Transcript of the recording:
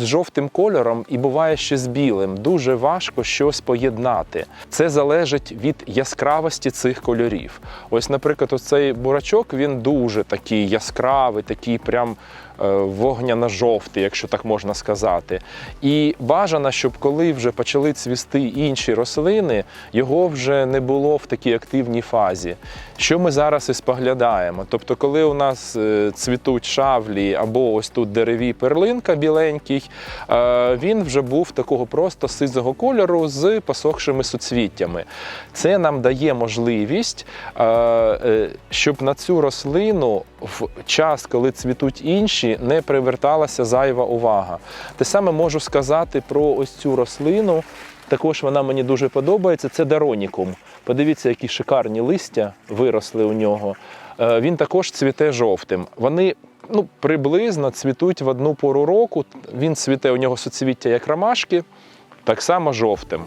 З жовтим кольором і буває ще з білим. Дуже важко щось поєднати. Це залежить від яскравості цих кольорів. Ось, наприклад, ось цей бурачок він дуже такий яскравий, такий прям е, вогняно-жовтий, якщо так можна сказати. І бажано, щоб коли вже почали цвісти інші рослини, його вже не було в такій активній фазі. Що ми зараз і споглядаємо? Тобто, коли у нас е, цвітуть шавлі або ось тут дереві перлинка біленький, він вже був такого просто сизого кольору з посохшими суцвіттями. Це нам дає можливість, е, е, щоб на цю рослину в час, коли цвітуть інші, не приверталася зайва увага. Те саме можу сказати про ось цю рослину. Також вона мені дуже подобається. Це даронікум. Подивіться, які шикарні листя виросли у нього. Е, Він також цвіте жовтим. Вони ну, приблизно цвітуть в одну пору року. Він цвіте у нього соцвіття як ромашки, так само жовтим.